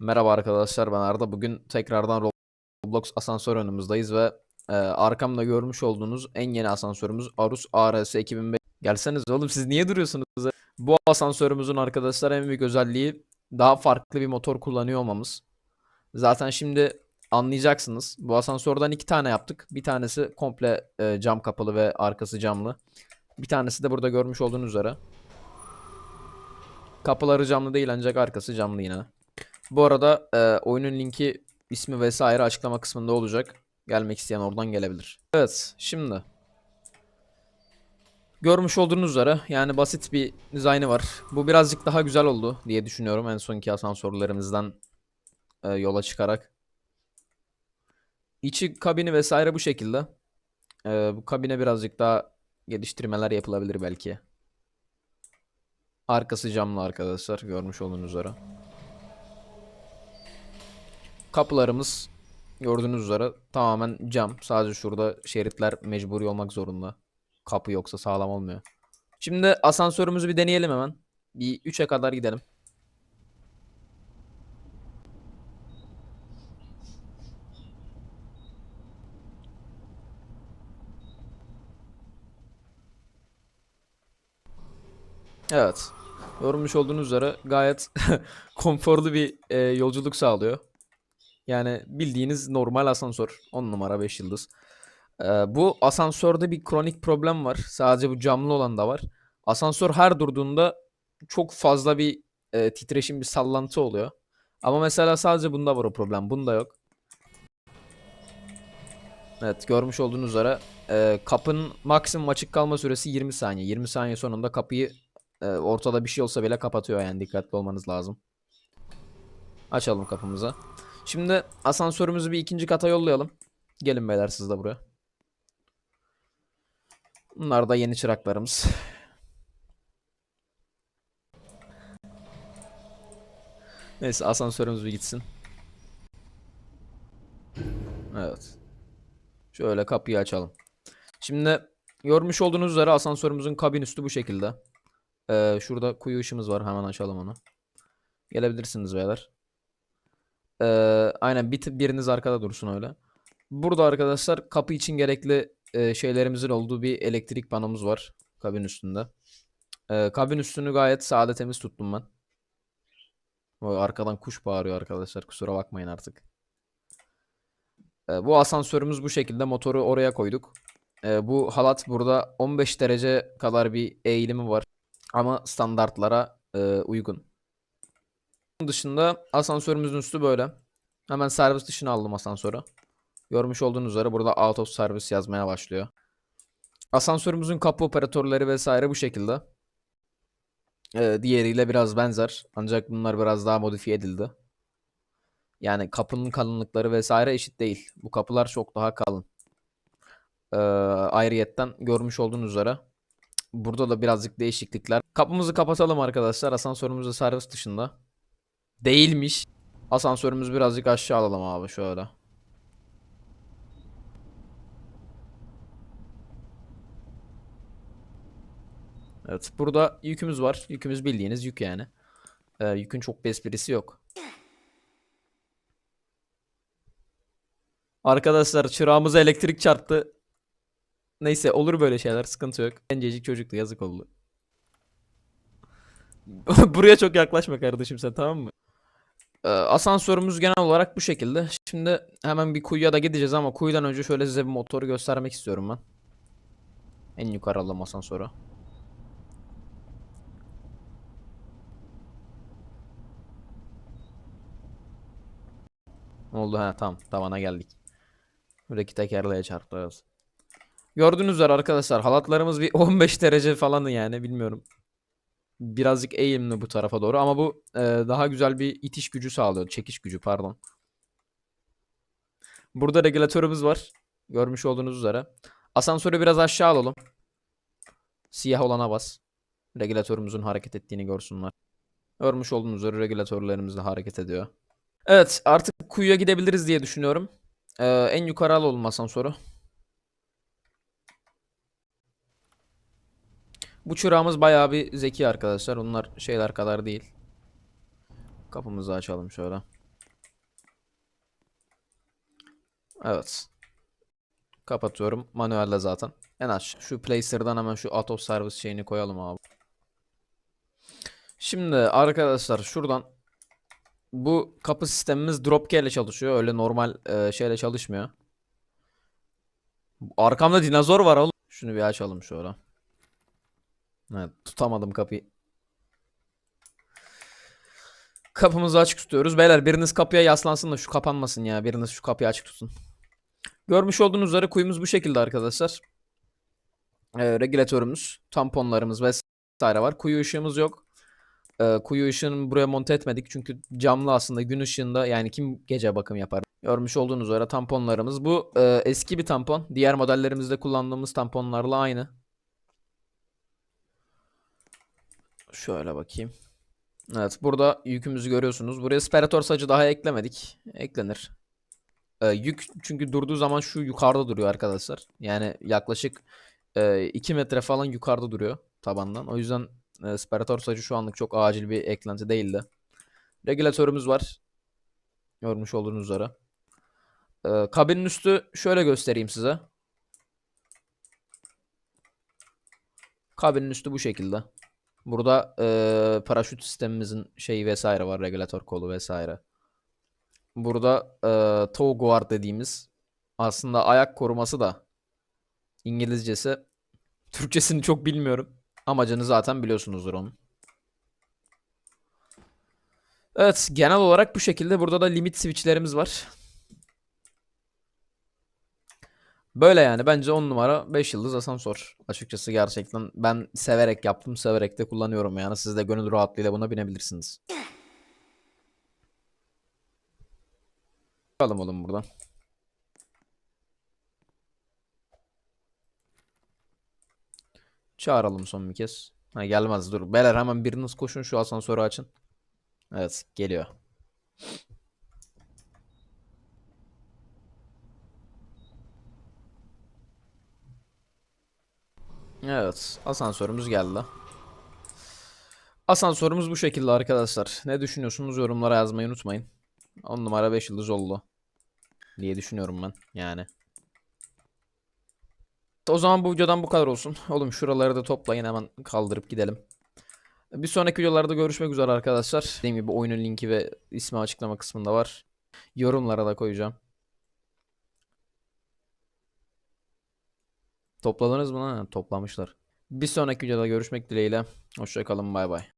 Merhaba arkadaşlar ben Arda. Bugün tekrardan Roblox asansör önümüzdeyiz ve e, arkamda görmüş olduğunuz en yeni asansörümüz Arus ARS 2005. Gelseniz oğlum siz niye duruyorsunuz? Bu asansörümüzün arkadaşlar en büyük özelliği daha farklı bir motor kullanıyor olmamız. Zaten şimdi anlayacaksınız. Bu asansörden iki tane yaptık. Bir tanesi komple e, cam kapalı ve arkası camlı. Bir tanesi de burada görmüş olduğunuz üzere. Kapıları camlı değil ancak arkası camlı yine. Bu arada e, oyunun linki, ismi vesaire açıklama kısmında olacak. Gelmek isteyen oradan gelebilir. Evet, şimdi. Görmüş olduğunuz üzere yani basit bir dizaynı var. Bu birazcık daha güzel oldu diye düşünüyorum en sonki asansörlerimizden e, yola çıkarak. İçi kabini vesaire bu şekilde. E, bu kabine birazcık daha geliştirmeler yapılabilir belki. Arkası camlı arkadaşlar görmüş olduğunuz üzere. Kapılarımız gördüğünüz üzere tamamen cam. Sadece şurada şeritler mecburi olmak zorunda. Kapı yoksa sağlam olmuyor. Şimdi asansörümüzü bir deneyelim hemen. Bir 3'e kadar gidelim. Evet. Görmüş olduğunuz üzere gayet konforlu bir e, yolculuk sağlıyor. Yani bildiğiniz normal asansör. 10 numara 5 yıldız. Ee, bu asansörde bir kronik problem var. Sadece bu camlı olan da var. Asansör her durduğunda çok fazla bir e, titreşim, bir sallantı oluyor. Ama mesela sadece bunda var o problem. Bunda yok. Evet görmüş olduğunuz üzere e, kapının maksimum açık kalma süresi 20 saniye. 20 saniye sonunda kapıyı e, ortada bir şey olsa bile kapatıyor yani dikkatli olmanız lazım. Açalım kapımızı. Şimdi asansörümüzü bir ikinci kata yollayalım. Gelin beyler siz de buraya. Bunlar da yeni çıraklarımız. Neyse asansörümüz bir gitsin. Evet. Şöyle kapıyı açalım. Şimdi görmüş olduğunuz üzere asansörümüzün kabin üstü bu şekilde. Ee, şurada kuyu ışığımız var. Hemen açalım onu. Gelebilirsiniz beyler. Ee, aynen bir, biriniz arkada dursun öyle. Burada arkadaşlar kapı için gerekli e, şeylerimizin olduğu bir elektrik panomuz var kabin üstünde. Ee, kabin üstünü gayet sade temiz tuttum ben. O arkadan kuş bağırıyor arkadaşlar kusura bakmayın artık. Ee, bu asansörümüz bu şekilde motoru oraya koyduk. Ee, bu halat burada 15 derece kadar bir eğilimi var ama standartlara e, uygun. Dışında asansörümüzün üstü böyle. Hemen servis dışına aldım asansörü. Görmüş olduğunuz üzere burada out of service yazmaya başlıyor. Asansörümüzün kapı operatörleri vesaire bu şekilde. Ee, diğeriyle biraz benzer. Ancak bunlar biraz daha modifiye edildi. Yani kapının kalınlıkları vesaire eşit değil. Bu kapılar çok daha kalın. Ee, ayrıyetten görmüş olduğunuz üzere burada da birazcık değişiklikler. Kapımızı kapatalım arkadaşlar. Asansörümüz de servis dışında. Değilmiş. Asansörümüzü birazcık aşağı alalım abi şöyle. Evet burada yükümüz var. Yükümüz bildiğiniz yük yani. Ee, yükün çok bir esprisi yok. Arkadaşlar çırağımıza elektrik çarptı. Neyse olur böyle şeyler sıkıntı yok. Gencecik çocuktu yazık oldu. Buraya çok yaklaşma kardeşim sen tamam mı? Ee, asansörümüz genel olarak bu şekilde. Şimdi hemen bir kuyuya da gideceğiz ama kuyudan önce şöyle size bir motoru göstermek istiyorum ben. En yukarı alalım asansörü. Ne oldu ha tamam tavana geldik. Buradaki tekerleğe çarptı. Gördüğünüz üzere arkadaşlar halatlarımız bir 15 derece falan yani bilmiyorum. Birazcık eğimli bu tarafa doğru ama bu e, daha güzel bir itiş gücü sağlıyor. Çekiş gücü pardon. Burada regülatörümüz var. Görmüş olduğunuz üzere. Asansörü biraz aşağı alalım. Siyah olana bas. Regülatörümüzün hareket ettiğini görsünler. Görmüş olduğunuz üzere regülatörlerimiz de hareket ediyor. Evet artık kuyuya gidebiliriz diye düşünüyorum. Ee, en yukarı alalım asansörü. Bu çırağımız bayağı bir zeki arkadaşlar. Onlar şeyler kadar değil. Kapımızı açalım şöyle. Evet. Kapatıyorum. Manuelde zaten. En az şu placer'dan hemen şu out of service şeyini koyalım abi. Şimdi arkadaşlar şuradan bu kapı sistemimiz dropkey ile çalışıyor. Öyle normal e, şeyle çalışmıyor. Arkamda dinozor var oğlum. Şunu bir açalım şöyle. Evet, tutamadım kapıyı. Kapımızı açık tutuyoruz. Beyler biriniz kapıya yaslansın da şu kapanmasın ya. Biriniz şu kapıyı açık tutun. Görmüş olduğunuz üzere kuyumuz bu şekilde arkadaşlar. Ee, regülatörümüz, tamponlarımız vesaire var. Kuyu ışığımız yok. Ee, kuyu ışığını buraya monte etmedik çünkü camlı aslında gün ışığında yani kim gece bakım yapar? Görmüş olduğunuz üzere tamponlarımız. Bu e, eski bir tampon. Diğer modellerimizde kullandığımız tamponlarla aynı. Şöyle bakayım. Evet burada yükümüzü görüyorsunuz. Buraya sperator sacı daha eklemedik. Eklenir. Ee, yük çünkü durduğu zaman şu yukarıda duruyor arkadaşlar. Yani yaklaşık 2 metre falan yukarıda duruyor tabandan. O yüzden e, sperator sacı şu anlık çok acil bir eklenti değildi. Regülatörümüz var. Görmüş olduğunuz üzere. Ee, kabinin üstü şöyle göstereyim size. Kabinin üstü bu şekilde. Burada eee, paraşüt sistemimizin şeyi vesaire var. Regülatör kolu vesaire. Burada eee toe guard dediğimiz aslında ayak koruması da İngilizcesi. Türkçesini çok bilmiyorum. Amacını zaten biliyorsunuzdur onun. Evet genel olarak bu şekilde. Burada da limit switchlerimiz var. Böyle yani bence 10 numara 5 yıldız asansör. Açıkçası gerçekten ben severek yaptım, severek de kullanıyorum yani. Siz de gönül rahatlığıyla buna binebilirsiniz. Bakalım oğlum buradan. Çağıralım son bir kez. Ha gelmez dur. Beyler hemen biriniz koşun şu asansörü açın. Evet geliyor. Evet, asansörümüz geldi. Asansörümüz bu şekilde arkadaşlar. Ne düşünüyorsunuz yorumlara yazmayı unutmayın. 10 numara 5 yıldız oldu. Diye düşünüyorum ben yani. O zaman bu videodan bu kadar olsun. Oğlum şuraları da toplayın hemen kaldırıp gidelim. Bir sonraki videolarda görüşmek üzere arkadaşlar. Dediğim gibi oyunun linki ve ismi açıklama kısmında var. Yorumlara da koyacağım. Topladınız mı lan? Toplamışlar. Bir sonraki videoda görüşmek dileğiyle. Hoşçakalın bay bay.